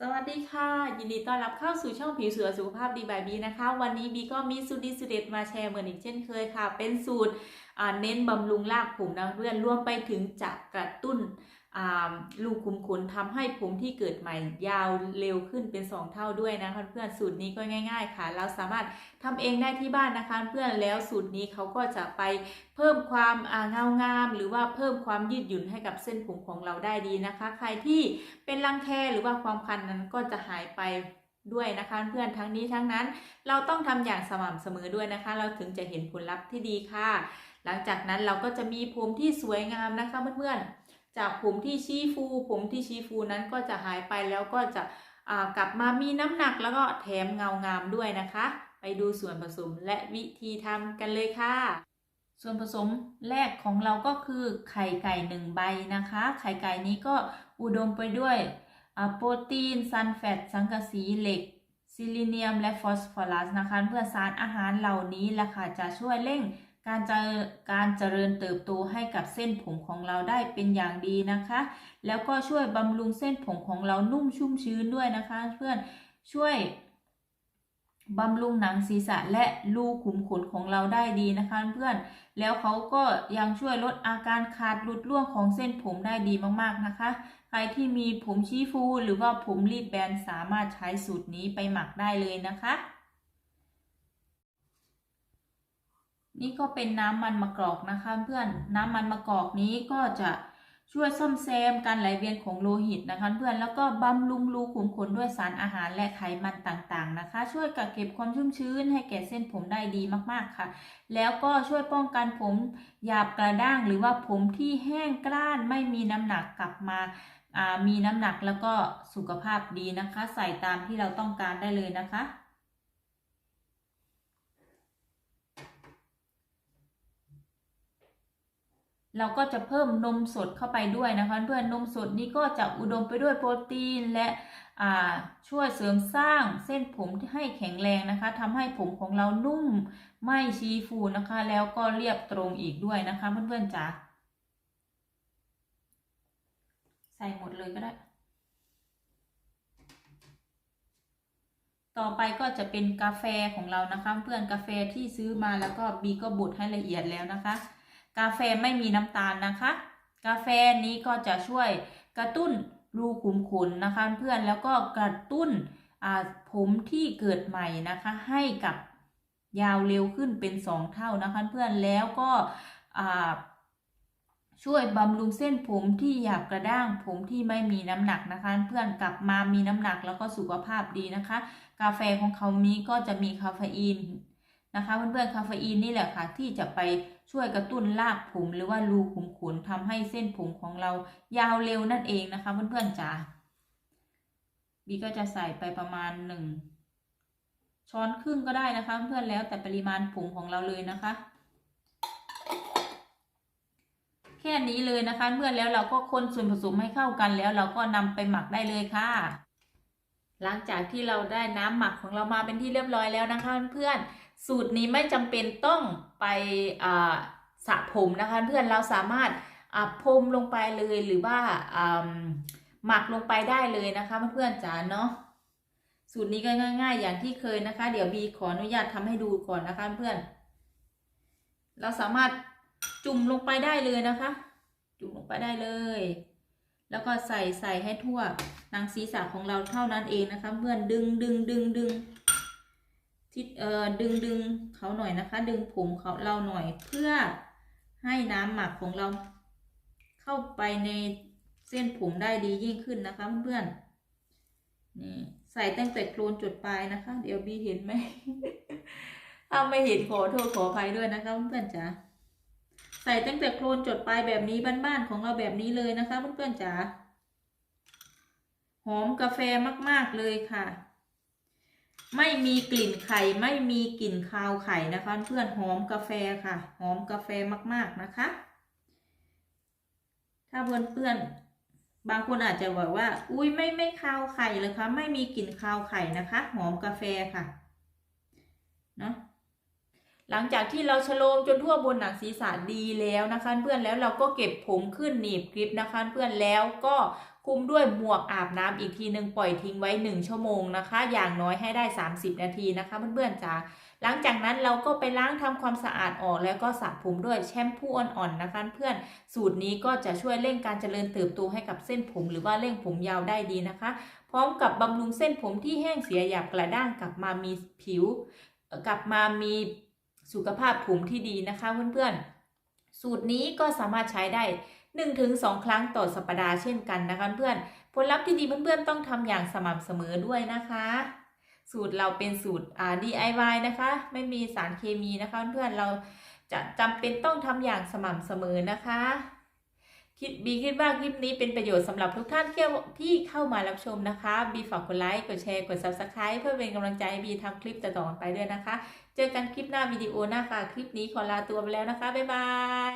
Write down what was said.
สวัสดีค่ะ ยินดีต้อนรับเข้าสู่ช่องผิวสวยสุขภาพดีบายบีนะคะ วันนี้บีก็มีสูตรดีสูตรเด็ดมาแชร์เหมือนอีกเช่นเคยค่ะ เป็นสูตร เน้นบำรุงรากผมนะเพื่อนรวมไปถึงจะกระตุ้นลูกคุมขนทำให้ผมที่เกิดใหม่ยาวเร็วขึ้นเป็น 2 เท่าด้วยนะคะเพื่อนสูตรนี้ก็ง่าย ๆ ค่ะ เราสามารถทำเองได้ที่บ้านนะคะเพื่อนแล้วสูตรนี้เขาก็จะไปเพิ่มความเงางาม หรือว่าเพิ่มความยืดหยุ่นให้กับเส้นผมของเราได้ดีนะคะ ใครที่เป็นรังแคหรือว่าความคันนั้นก็จะหายไปด้วยนะคะเพื่อนทั้งนี้ทั้งนั้น เราต้องทำอย่างสม่ำเสมอด้วยนะคะ เราถึงจะเห็นผลลัพธ์ที่ดีค่ะ หลังจากนั้นเราก็จะมีผมที่สวยงามนะคะเพื่อนๆ จากผมที่ชี้ฟู ผมที่ชี้ฟูนั้นก็จะหายไปแล้วก็จะกลับมามีน้ำหนักแล้วก็แถมเงางามด้วยนะคะ ไปดูส่วนผสมและวิธีทำกันเลยค่ะ ส่วนผสมแรกของเราก็คือไข่ไก่หนึ่งใบนะคะ ไข่ไก่นี้ก็อุดมไปด้วยโปรตีนซัลแฟตสังกะสีเหล็กซิลิเนียมและฟอสฟอรัสนะคะ เพื่อสารอาหารเหล่านี้แหละค่ะจะช่วยเร่ง การเจริญการเจริญเติบโตให้กับเส้นผมของเราได้เป็นอย่างดีนะคะ แล้วก็ช่วยบำรุงเส้นผมของเรานุ่มชุ่มชื้นด้วยนะคะ เพื่อนช่วยบำรุงหนังศีรษะและรูขุมขนของเราได้ดีนะคะเพื่อน แล้วเขาก็ยังช่วยลดอาการขาดหลุดร่วงของเส้นผมได้ดีมากๆนะคะ ใครที่มีผมชี้ฟูหรือว่าผมรีดแบนสามารถใช้สูตรนี้ไปหมักได้เลยนะคะ นี่ก็เป็นน้ำมันมะกอกนะคะ เพื่อนน้ำมันมะกอกนี้ก็จะช่วยซ่อมแซมการไหลเวียนของโลหิตนะคะ เพื่อนแล้วก็บำรุงรูขุมขนด้วยสารอาหารและไขมันต่างๆนะคะ ช่วยกักเก็บความชุ่มชื้นให้แก่เส้นผมได้ดีมากๆค่ะ แล้วก็ช่วยป้องกันผมหยาบกระด้างหรือว่าผมที่แห้งกร้านไม่มีน้ำหนักกลับมาอ่ามีน้ำหนักแล้วก็สุขภาพดีนะคะ ใส่ตามที่เราต้องการได้เลยนะคะ เราก็จะเพิ่มนมสดเข้าไปด้วยนะคะเพื่อนนมสดนี้ก็จะอุดมไปด้วยโปรตีนและช่วยเสริมสร้างเส้นผมที่ให้แข็งแรงนะคะทำให้ผมของเรานุ่มไม่ชีฟูนะคะ แล้วก็เรียบตรงอีกด้วยนะคะเพื่อนๆจ๋าใส่หมดเลยก็ได้ ต่อไปก็จะเป็นกาแฟของเรานะคะ เพื่อนกาแฟที่ซื้อมาแล้วก็บีก็บดให้ละเอียดแล้วนะคะ กาแฟไม่มีน้ำตาลนะคะ กาแฟนี้ก็จะช่วยกระตุ้นรูขุมขนนะคะ เพื่อนแล้วก็กระตุ้นผมที่เกิดใหม่นะคะ ให้กับยาวเร็วขึ้นเป็น 2 เท่านะคะเพื่อนแล้วก็ช่วยบำรุงเส้นผมที่หยาบกระด้าง ผมที่ไม่มีน้ำหนักนะคะ เพื่อนกลับมามีน้ำหนักแล้วก็สุขภาพดีนะคะ กาแฟของเขานี้ก็จะมีคาเฟอีนนะคะ เพื่อนๆคาเฟอีนนี่แหละค่ะที่จะไป ช่วยกระตุ้นรากผมหรือว่ารูขุมขนทำให้เส้นผมของเรายาวเร็วนั่นเองนะคะเพื่อนๆจ๋าบีก็จะใส่ไปประมาณหนึ่งช้อนครึ่งก็ได้นะคะ เพื่อนแล้วแต่ปริมาณผมของเราเลยนะคะ แค่นี้เลยนะคะ เพื่อนแล้วเราก็คนส่วนผสมให้เข้ากันแล้ว เราก็นำไปหมักได้เลยค่ะ หลังจากที่เราได้น้ำหมักของเรามาเป็นที่เรียบร้อยแล้วนะคะเพื่อน สูตรนี้ไม่จำเป็นต้องไปสระผมนะคะเพื่อนเราสามารถพรมลงไปเลยหรือว่าหมักลงไปได้เลยนะคะเพื่อนๆจ๋าเนาะสูตรนี้ก็ง่าย ๆ อย่างที่เคยนะคะ เดี๋ยวบีขออนุญาตทำให้ดูก่อนนะคะเพื่อนเราสามารถจุ่มลงไปได้เลยนะคะ จุ่มลงไปได้เลย แล้วก็ใส่ใส่ให้ทั่วหนังศีรษะของเราเท่านั้นเองนะคะ เพื่อนดึงดึงดึงดึง ทิศเอ่อดึงดึงเขาหน่อยนะคะ ดึงผมเขาเราหน่อยเพื่อให้น้ำหมักของเราเข้าไปในเส้นผมได้ดียิ่งขึ้นนะคะเพื่อนนี่ใส่ตั้งแต่โคลนจุดปลายนะคะ เดี๋ยวบีเห็นไหมถ้าไม่เห็นขอโทษขออภัยด้วยนะคะเพื่อนๆจ๋าใส่ตั้งแต่โคลนจุดปลายแบบนี้บ้านๆของเราแบบนี้เลยนะคะเพื่อนๆจ๋าหอมกาแฟมากๆเลยค่ะ ไม่มีกลิ่นไข่ไม่มีกลิ่นคาวไข่นะคะ เพื่อนหอมกาแฟค่ะ หอมกาแฟมากๆนะคะ ถ้าเพื่อนเพื่อนบางคนอาจจะบอกว่า อุ้ยไม่ไม่คาวไข่เลยคะไม่มีกลิ่นคาวไข่นะคะ หอมกาแฟค่ะเนาะหลังจากที่เราชโลมจนทั่วบนหนังศีรษะดีแล้วนะคะ เพื่อนแล้วเราก็เก็บผมขึ้นหนีบกริปนะคะ เพื่อนแล้วก็ คลุมด้วยหมวกอาบน้ำอีกทีหนึ่งปล่อยทิ้งไว้ 1 ชั่วโมงนะคะ อย่างน้อยให้ได้ 30 นาทีนะคะเพื่อนๆจ๋าหลังจากนั้นเราก็ไปล้างทำความสะอาดออกแล้วก็สระผมด้วยแชมพูอ่อนๆนะคะเพื่อนสูตรนี้ก็จะช่วยเร่งการเจริญเติบโตให้กับเส้นผม หรือว่าเร่งผมยาวได้ดีนะคะ พร้อมกับบำรุงเส้นผมที่แห้งเสียหยาบกระด้างกลับมามีผิว กลับมามีสุขภาพผมที่ดีนะคะเพื่อนๆสูตรนี้ก็สามารถใช้ได้ 1-2 ครั้งต่อสัปดาห์เช่นกันนะคะเพื่อนผลลัพธ์ที่ดีเพื่อนๆต้องทำอย่างสม่ำเสมอด้วยนะคะ สูตรเราเป็นสูตรอ่า DIY นะคะ ไม่มีสารเคมีนะคะเพื่อนๆเราจะจำเป็นต้องทำอย่างสม่ำเสมอนะคะคิดบีคิดว่าคลิปนี้เป็นประโยชน์สำหรับทุกท่านที่ที่เข้ามารับชมนะคะ บีฝากกดไลค์กดแชร์กด Subscribe เพื่อเป็นกำลังใจให้บีทำคลิปต่อๆไปด้วยนะคะ เจอกันคลิปหน้าวิดีโอหน้าค่ะ คลิปนี้ขอลาตัวไปแล้วนะคะ บ๊ายบาย